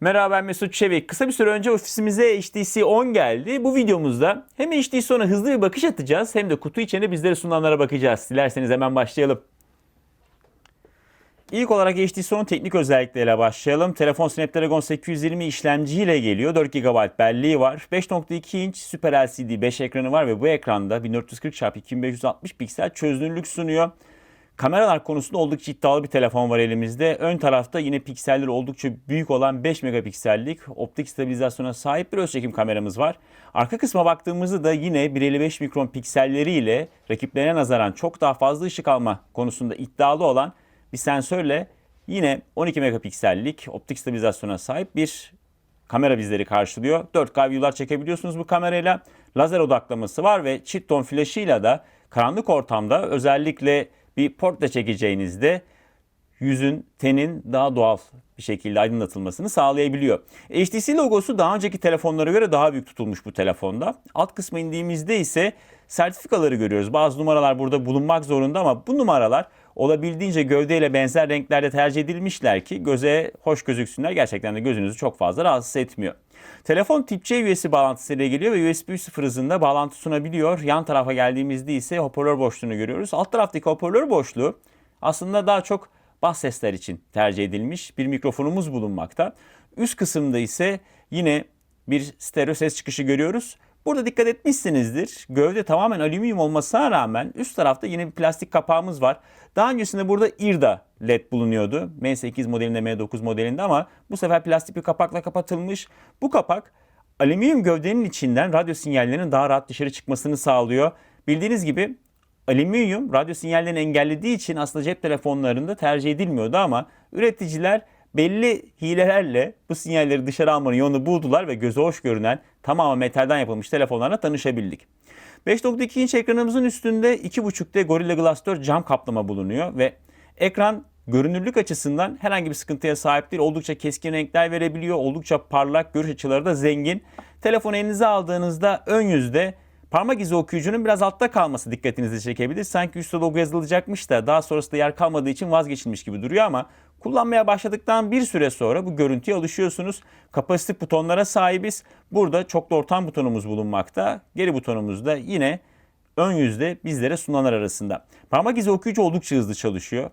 Merhaba ben Mesut Çevik. Kısa bir süre önce ofisimize HTC 10 geldi. Bu videomuzda hem HTC 10'a hızlı bir bakış atacağız hem de kutu içinde bizlere sunulanlara bakacağız. Dilerseniz hemen başlayalım. İlk olarak HTC 10 teknik özellikleriyle başlayalım. Telefon Snapdragon 820 işlemciyle geliyor. 4 GB belleği var. 5.2 inç Super LCD 5 ekranı var ve bu ekranda 1440x2560 piksel çözünürlük sunuyor. Kameralar konusunda oldukça iddialı bir telefon var elimizde. Ön tarafta yine pikselleri oldukça büyük olan 5 megapiksellik optik stabilizasyona sahip bir öz çekim kameramız var. Arka kısma baktığımızda da yine 1.55 mikron pikselleriyle rakiplerine nazaran çok daha fazla ışık alma konusunda iddialı olan bir sensörle yine 12 megapiksellik optik stabilizasyona sahip bir kamera bizleri karşılıyor. 4K videolar çekebiliyorsunuz bu kamerayla. Lazer odaklaması var ve çift ton flaşıyla da karanlık ortamda özellikle bir portre çekeceğinizde yüzün, tenin daha doğal bir şekilde aydınlatılmasını sağlayabiliyor. HTC logosu daha önceki telefonlara göre daha büyük tutulmuş bu telefonda. Alt kısma indiğimizde ise sertifikaları görüyoruz. Bazı numaralar burada bulunmak zorunda ama bu numaralar olabildiğince gövdeyle benzer renklerde tercih edilmişler ki göze hoş gözüksünler. Gerçekten de gözünüzü çok fazla rahatsız etmiyor. Telefon tip C USB bağlantısıyla geliyor ve USB 3.0 hızında bağlantı sunabiliyor. Yan tarafa geldiğimizde ise hoparlör boşluğunu görüyoruz. Alt taraftaki hoparlör boşluğu aslında daha çok bas sesler için tercih edilmiş bir mikrofonumuz bulunmakta. Üst kısımda ise yine bir stereo ses çıkışı görüyoruz. Burada dikkat etmişsinizdir. Gövde tamamen alüminyum olmasına rağmen üst tarafta yine bir plastik kapağımız var. Daha öncesinde burada IRDA LED bulunuyordu. M8 modelinde, M9 modelinde ama bu sefer plastik bir kapakla kapatılmış. Bu kapak alüminyum gövdenin içinden radyo sinyallerinin daha rahat dışarı çıkmasını sağlıyor. Bildiğiniz gibi alüminyum radyo sinyallerini engellediği için aslında cep telefonlarında tercih edilmiyordu ama üreticiler belli hilelerle bu sinyalleri dışarı almanın yolunu buldular ve göze hoş görünen tamamen metalden yapılmış telefonlarla tanışabildik. 5.2 inç ekranımızın üstünde 2.5D Gorilla Glass 4 cam kaplama bulunuyor ve ekran görünürlük açısından herhangi bir sıkıntıya sahip değil. Oldukça keskin renkler verebiliyor. Oldukça parlak, görüş açıları da zengin. Telefonu elinize aldığınızda ön yüzde parmak izi okuyucunun biraz altta kalması dikkatinizi çekebilir. Sanki üstte logo yazılacakmış da daha sonrasında yer kalmadığı için vazgeçilmiş gibi duruyor ama kullanmaya başladıktan bir süre sonra bu görüntüye alışıyorsunuz. Kapasitif butonlara sahibiz. Burada çoklu ortam butonumuz bulunmakta. Geri butonumuz da yine ön yüzde bizlere sunulanlar arasında. Parmak izi okuyucu oldukça hızlı çalışıyor.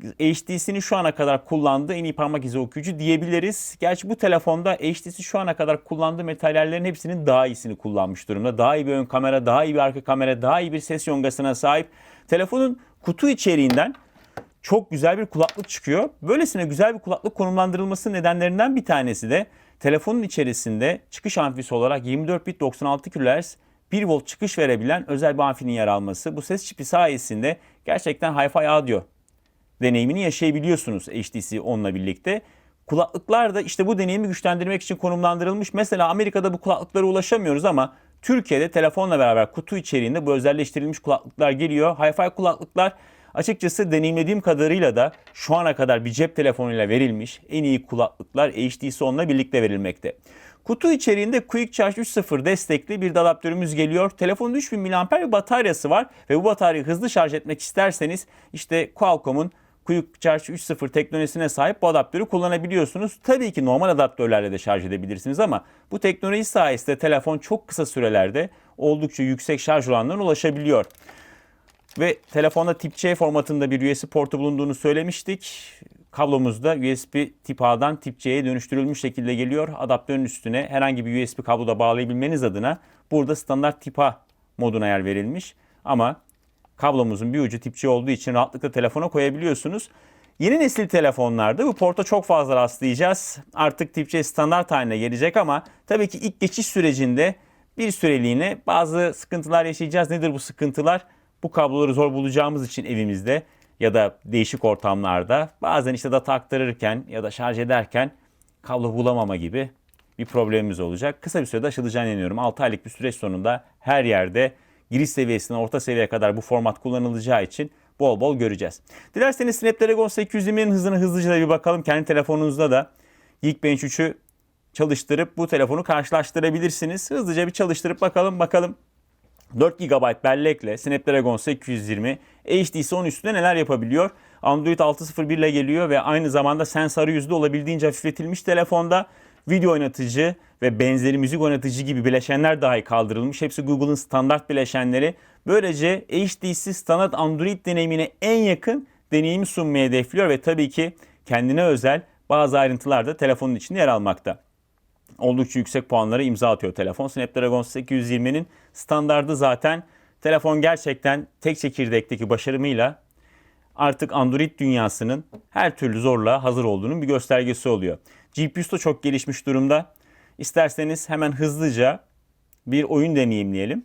HTC'nin şu ana kadar kullandığı en iyi parmak izi okuyucu diyebiliriz. Gerçi bu telefonda HTC şu ana kadar kullandığı materyallerin hepsinin daha iyisini kullanmış durumda. Daha iyi bir ön kamera, daha iyi bir arka kamera, daha iyi bir ses yongasına sahip. Telefonun kutu içeriğinden çok güzel bir kulaklık çıkıyor. Böylesine güzel bir kulaklık konumlandırılması nedenlerinden bir tanesi de telefonun içerisinde çıkış amfisi olarak 24 bit 96 kHz 1 volt çıkış verebilen özel bir amfinin yer alması. Bu ses çipi sayesinde gerçekten Hi-Fi audio deneyimini yaşayabiliyorsunuz HTC 10'la birlikte. Kulaklıklar da işte bu deneyimi güçlendirmek için konumlandırılmış. Mesela Amerika'da bu kulaklıklara ulaşamıyoruz ama Türkiye'de telefonla beraber kutu içeriğinde bu özelleştirilmiş kulaklıklar geliyor. Hi-Fi kulaklıklar açıkçası deneyimlediğim kadarıyla da şu ana kadar bir cep telefonuyla verilmiş en iyi kulaklıklar HTC 10'la birlikte verilmekte. Kutu içeriğinde Quick Charge 3.0 destekli bir adaptörümüz geliyor. Telefonun 3000 mAh bir bataryası var ve bu bataryayı hızlı şarj etmek isterseniz işte Qualcomm'un Quick Charge 3.0 teknolojisine sahip bu adaptörü kullanabiliyorsunuz. Tabii ki normal adaptörlerle de şarj edebilirsiniz ama bu teknoloji sayesinde telefon çok kısa sürelerde oldukça yüksek şarj oranlarına ulaşabiliyor. Ve telefonda tip C formatında bir USB portu bulunduğunu söylemiştik. Kablomuz da USB tip A'dan tip C'ye dönüştürülmüş şekilde geliyor. Adaptörün üstüne herhangi bir USB kablo da bağlayabilmeniz adına burada standart tip A moduna yer verilmiş. Ama kablomuzun bir ucu tip C olduğu için rahatlıkla telefona koyabiliyorsunuz. Yeni nesil telefonlarda bu porta çok fazla rastlayacağız. Artık tip C standart haline gelecek ama tabii ki ilk geçiş sürecinde bir süreliğine bazı sıkıntılar yaşayacağız. Nedir bu sıkıntılar? Bu kabloları zor bulacağımız için evimizde ya da değişik ortamlarda bazen işte data aktarırken ya da şarj ederken kablo bulamama gibi bir problemimiz olacak. Kısa bir sürede aşılacağını inanıyorum. 6 aylık bir süreç sonunda her yerde giriş seviyesinden orta seviyeye kadar bu format kullanılacağı için bol bol göreceğiz. Dilerseniz Snapdragon 820'nin hızını hızlıca da bir bakalım. Kendi telefonunuzda da Geekbench 3'ü çalıştırıp bu telefonu karşılaştırabilirsiniz. Hızlıca bir çalıştırıp bakalım bakalım 4 GB bellekle Snapdragon 820 HTC 10 üstünde neler yapabiliyor? Android 6.01 ile geliyor ve aynı zamanda sens arayüzü de olabildiğince hafifletilmiş telefonda video oynatıcı ve benzeri müzik oynatıcı gibi bileşenler dahi kaldırılmış. Hepsi Google'ın standart bileşenleri. Böylece HTC standart Android deneyimine en yakın deneyimi sunmayı hedefliyor ve tabii ki kendine özel bazı ayrıntılar da telefonun içinde yer almakta. Oldukça yüksek puanlara imza atıyor telefon. Snapdragon 820'nin standardı zaten telefon gerçekten tek çekirdekteki başarımıyla artık Android dünyasının her türlü zorluğa hazır olduğunun bir göstergesi oluyor. GPU'su da çok gelişmiş durumda. İsterseniz hemen hızlıca bir oyun deneyimleyelim.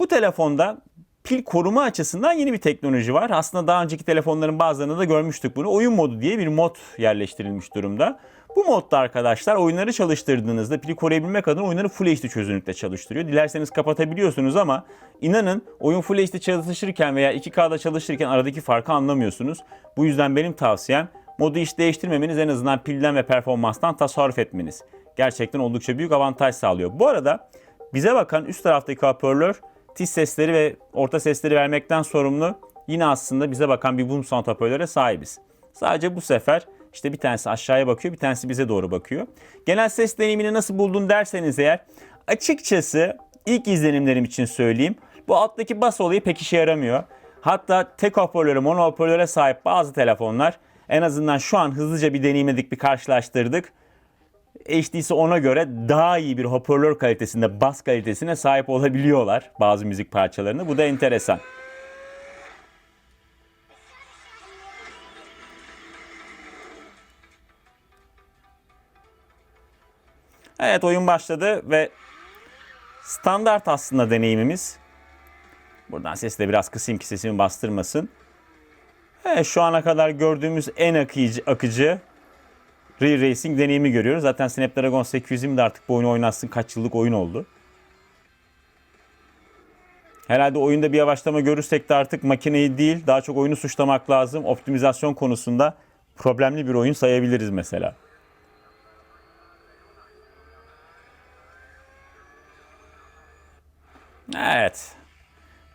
Bu telefonda pil koruma açısından yeni bir teknoloji var. Aslında daha önceki telefonların bazılarında da görmüştük bunu. Oyun modu diye bir mod yerleştirilmiş durumda. Bu modda arkadaşlar oyunları çalıştırdığınızda pili koruyabilmek adına oyunları Full HD çözünürlükte çalıştırıyor. Dilerseniz kapatabiliyorsunuz ama inanın oyun Full HD çalışırken veya 2K'da çalışırken aradaki farkı anlamıyorsunuz. Bu yüzden benim tavsiyem modu hiç değiştirmemeniz en azından pilden ve performanstan tasarruf etmeniz. Gerçekten oldukça büyük avantaj sağlıyor. Bu arada bize bakan üst taraftaki hoparlör tiz sesleri ve orta sesleri vermekten sorumlu. Yine aslında bize bakan bir boom sound hoparlöre sahibiz. Sadece bu sefer işte bir tanesi aşağıya bakıyor, bir tanesi bize doğru bakıyor. Genel ses deneyimini nasıl buldun derseniz eğer açıkçası ilk izlenimlerim için söyleyeyim. Bu alttaki bas olayı pek işe yaramıyor. Hatta tek hoparlöre, mono hoparlöre sahip bazı telefonlar en azından şu an hızlıca bir deneyimledik, bir karşılaştırdık. HD'si ona göre daha iyi bir hoparlör kalitesinde, bas kalitesine sahip olabiliyorlar bazı müzik parçalarını. Bu da enteresan. Evet oyun başladı ve standart aslında deneyimimiz. Buradan sesi de biraz kısayım ki sesimi bastırmasın. Evet, şu ana kadar gördüğümüz en akıcı, akıcı Re-Racing deneyimi görüyoruz. Zaten Snapdragon 820 de artık bu oyunu oynatsın kaç yıllık oyun oldu. Herhalde oyunda bir yavaşlama görürsek de artık makineyi değil daha çok oyunu suçlamak lazım. Optimizasyon konusunda problemli bir oyun sayabiliriz mesela. Evet.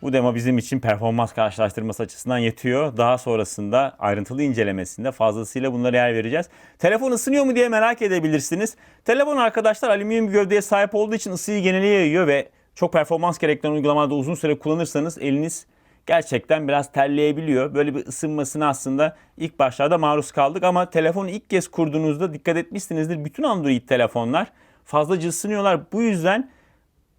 Bu demo bizim için performans karşılaştırması açısından yetiyor. Daha sonrasında ayrıntılı incelemesinde fazlasıyla bunlara yer vereceğiz. Telefon ısınıyor mu diye merak edebilirsiniz. Telefon arkadaşlar alüminyum gövdeye sahip olduğu için ısıyı genele yayıyor ve çok performans gerektiren uygulamalarda uzun süre kullanırsanız eliniz gerçekten biraz terleyebiliyor. Böyle bir ısınmasına aslında ilk başlarda maruz kaldık ama telefonu ilk kez kurduğunuzda dikkat etmişsinizdir. Bütün Android telefonlar fazlaca ısınıyorlar. Bu yüzden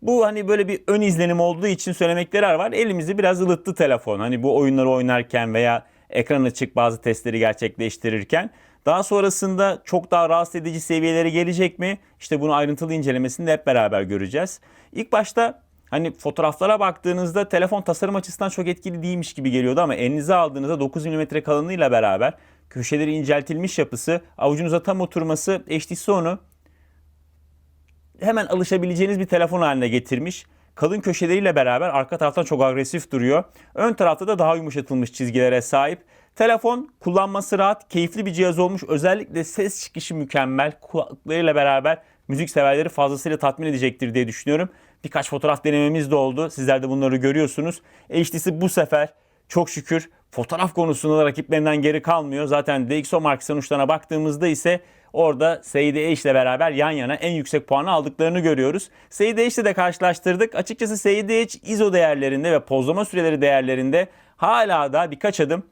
bu hani böyle bir ön izlenim olduğu için söylemekleri var. Elimizi biraz ılıttı telefon. Hani bu oyunları oynarken veya ekran açık bazı testleri gerçekleştirirken. Daha sonrasında çok daha rahatsız edici seviyelere gelecek mi? İşte bunu ayrıntılı incelemesinde hep beraber göreceğiz. İlk başta hani fotoğraflara baktığınızda telefon tasarım açısından çok etkili değilmiş gibi geliyordu ama elinize aldığınızda 9 mm kalınlığıyla beraber köşeleri inceltilmiş yapısı, avucunuza tam oturması HTC onu hemen alışabileceğiniz bir telefon haline getirmiş. Kalın köşeleriyle beraber arka taraftan çok agresif duruyor. Ön tarafta da daha yumuşatılmış çizgilere sahip. Telefon kullanması rahat, keyifli bir cihaz olmuş. Özellikle ses çıkışı mükemmel. Kulaklıklarıyla beraber müzik severleri fazlasıyla tatmin edecektir diye düşünüyorum. Birkaç fotoğraf denememiz de oldu. Sizler de bunları görüyorsunuz. HTC bu sefer çok şükür fotoğraf konusunda rakiplerinden geri kalmıyor. Zaten DxOMark sonuçlarına baktığımızda ise orada SIDH ile beraber yan yana en yüksek puanı aldıklarını görüyoruz. SIDH ile de karşılaştırdık. Açıkçası SIDH ISO değerlerinde ve pozlama süreleri değerlerinde hala da birkaç adım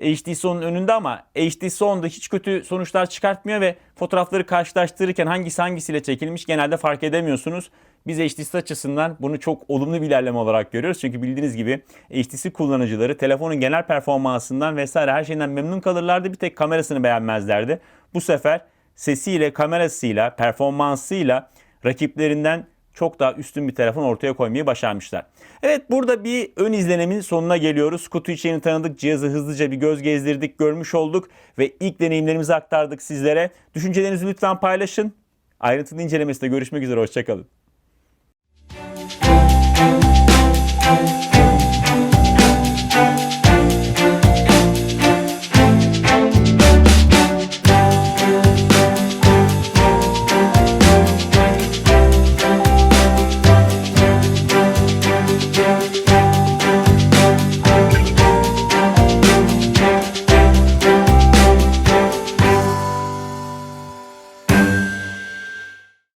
HDC onun önünde ama HDC onda hiç kötü sonuçlar çıkartmıyor ve fotoğrafları karşılaştırırken hangisi hangisiyle çekilmiş genelde fark edemiyorsunuz. Biz HTC açısından bunu çok olumlu bir ilerleme olarak görüyoruz. Çünkü bildiğiniz gibi HTC kullanıcıları telefonun genel performansından vesaire her şeyden memnun kalırlardı. Bir tek kamerasını beğenmezlerdi. Bu sefer sesiyle, kamerasıyla, performansıyla rakiplerinden çok daha üstün bir telefon ortaya koymayı başarmışlar. Evet burada bir ön izlenemin sonuna geliyoruz. Kutu içeriğini tanıdık, cihazı hızlıca bir göz gezdirdik, görmüş olduk ve ilk deneyimlerimizi aktardık sizlere. Düşüncelerinizi lütfen paylaşın. Ayrıntılı incelemesinde görüşmek üzere, hoşçakalın.